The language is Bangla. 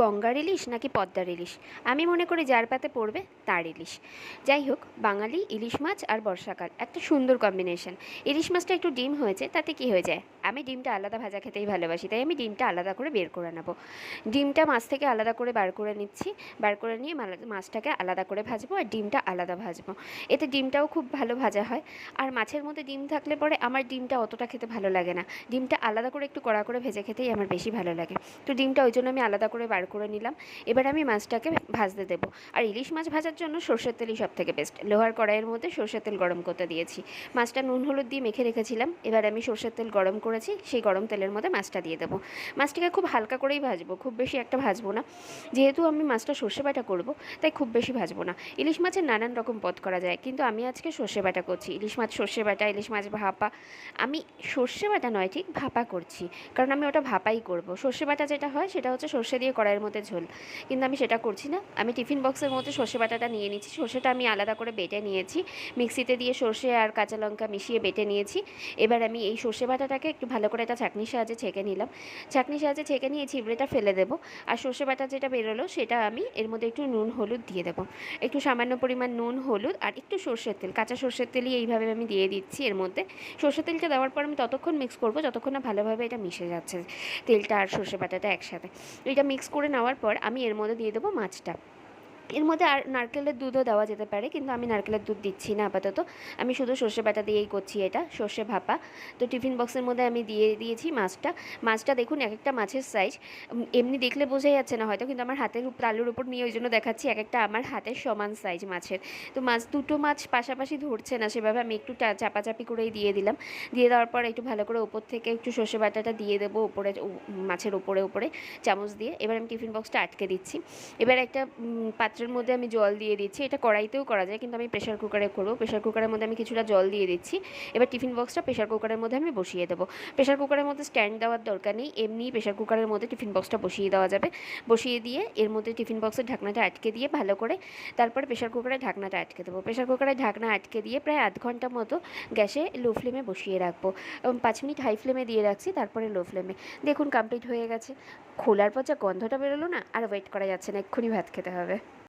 গঙ্গার ইলিশ নাকি পদ্মার ইলিশ? আমি মনে করি যার পাতে পড়বে তার ইলিশ। যাই হোক, বাঙালি ইলিশ মাছ আর বর্ষাকাল, একটা সুন্দর কম্বিনেশন ইলিশ মাছটা একটু ডিম হয়েছে, তাতে কি হয়ে যায়? আমি ডিমটা আলাদা ভাজা খেতেই ভালোবাসি, তাই আমি ডিমটা আলাদা করে বের করে নেব ডিমটা মাছ থেকে আলাদা করে বার করে নিচ্ছি, বার করে নিয়ে মাছটাকে আলাদা করে ভাজবো আর ডিমটা আলাদা ভাজবো। এতে ডিমটাও খুব ভালো ভাজা হয়। আর মাছের মধ্যে ডিম থাকলে পরে আমার ডিমটা অতটা খেতে ভালো লাগে না। ডিমটা আলাদা করে একটু কড়া করে ভেজে খেতেই আমার বেশি ভালো লাগে। তো ডিমটা ওই জন্য আমি আলাদা করে বার করে নিলাম। এবার আমি মাছটাকে ভাজতে দেবো। আর ইলিশ মাছ ভাজার জন্য সর্ষের তেলই সব থেকে বেস্ট লোহার কড়াইয়ের মধ্যে সর্ষের তেল গরম করতে দিয়েছি। মাছটা নুন, হলুদ দিয়ে মেখে রেখেছিলাম। এবার আমি সর্ষের তেল গরম করেছি, সেই গরম তেলের মধ্যে মাছটা দিয়ে দেবো। মাছটাকে খুব হালকা করেই ভাজবো, খুব বেশি একটা ভাজবো না। যেহেতু আমি মাছটা সর্ষে বাটা করব, তাই খুব বেশি ভাজবো না। ইলিশ মাছের নানান রকম পদ করা যায়, কিন্তু আমি আজকে সর্ষে বাটা করছি। ইলিশ মাছ সর্ষে বাটা, ইলিশ মাছ ভাপা। আমি সর্ষে বাটা নয়, ঠিক ভাপা করছি। কারণ আমি ওটা ভাপাই করব। সর্ষে বাটা যেটা হয়, সেটা হচ্ছে সর্ষে দিয়ে কড়াইয়ের মধ্যে ঝোল। কিন্তু আমি সেটা করছি না। আমি টিফিন বক্সের মধ্যে সর্ষে বাটাটা নিয়ে নিচ্ছি। সর্ষেটা আমি আলাদা করে বেটে নিয়েছি। মিক্সিতে দিয়ে সর্ষে আর কাঁচা লঙ্কা মিশিয়ে বেটে নিয়েছি। এবার আমি এই সর্ষে বাটাটাকে একটু ভালো করে একটা ছাঁকনির সাহায্যে ছেঁকে নিলাম। ছাঁকনির সাহায্যে ছেঁকে নিয়ে চিবড়েটা ফেলে দেবো। আর সর্ষে বাটা যেটা বেরোলো সেটা আমি এর মধ্যে একটু নুন, হলুদ দিয়ে দেবো। একটু সামান্য পরিমাণ নুন, হলুদ আর একটু সর্ষের তেল। কাঁচা সর্ষের তেলই এইভাবে আমি দিয়ে দিচ্ছি এর মধ্যে। সর্ষের তেলটা দেওয়ার পর আমি ততক্ষণ মিক্স করব, যতক্ষণ না ভালোভাবে এটা মিশে যাচ্ছে তেলটা আর সর্ষে বাটাটা একসাথে। এটা মিক্স করে নেওয়ার পর আমি এর মধ্যে দিয়ে দেবো মাছটা। এর মধ্যে আর নারকেলের দুধও দেওয়া যেতে পারে কিন্তু আমি নারকেলের দুধ দিচ্ছি না আপাতত। আমি শুধু সর্ষে বাটা দিয়েই করছি এটা সর্ষে ভাপা। তো টিফিন বক্সের মধ্যে আমি দিয়ে দিয়েছি মাছটা। মাছটা দেখুন এক একটা মাছের সাইজ এমনি দেখলে বোঝাই যাচ্ছে না হয়তো কিন্তু আমার হাতের তালুর উপর নিয়ে ওই জন্য দেখাচ্ছি এক একটা আমার হাতের সমান সাইজ মাছের। তো মাছ দুটো মাছ পাশাপাশি ধরছে না সেভাবে আমি একটু চাপাচাপি করেই দিয়ে দিলাম। দিয়ে দেওয়ার পর একটু ভালো করে ওপর থেকে একটু সর্ষে বাটাটা দিয়ে দেবো ওপরে মাছের ওপরে ওপরে চামচ দিয়ে। এবার আমি টিফিন বক্সটা আটকে দিচ্ছি। এবার একটা উম, পাত্রের মধ্যে আমি জল দিয়ে দিচ্ছি। এটা কড়াইতেও করা যায়, কিন্তু আমি প্রেশার কুকারে করব। প্রেশার কুকারের মধ্যে আমি কিছুটা জল দিয়ে দিচ্ছি। এবার টিফিন বক্সটা প্রেশার কুকারের মধ্যে আমি বসিয়ে দেবো। প্রেশার কুকারের মধ্যে স্ট্যান্ড দেওয়ার দরকার নেই। এমনি প্রেশার কুকারের মধ্যে টিফিন বক্সটা বসিয়ে দেওয়া যাবে। বসিয়ে দিয়ে এর মধ্যে টিফিন বক্সের ঢাকনাটা আটকে দিয়ে ভালো করে তারপরে প্রেশার কুকারে ঢাকনাটা আটকে দেবো। প্রেশার কুকারে ঢাকনা আটকে দিয়ে প্রায় আধ ঘণ্টা মতো গ্যাসে লো ফ্লেমে বসিয়ে রাখব। এবং পাঁচ মিনিট হাই ফ্লেমে দিয়ে রাখছি, তারপরে লো ফ্লেমে দেখুন কমপ্লিট হয়ে গেছে। খোলার পর যা গন্ধটা বেরোলো না, আর ওয়েট করা যাচ্ছে না, এক্ষুনি ভাত খেতে হবে।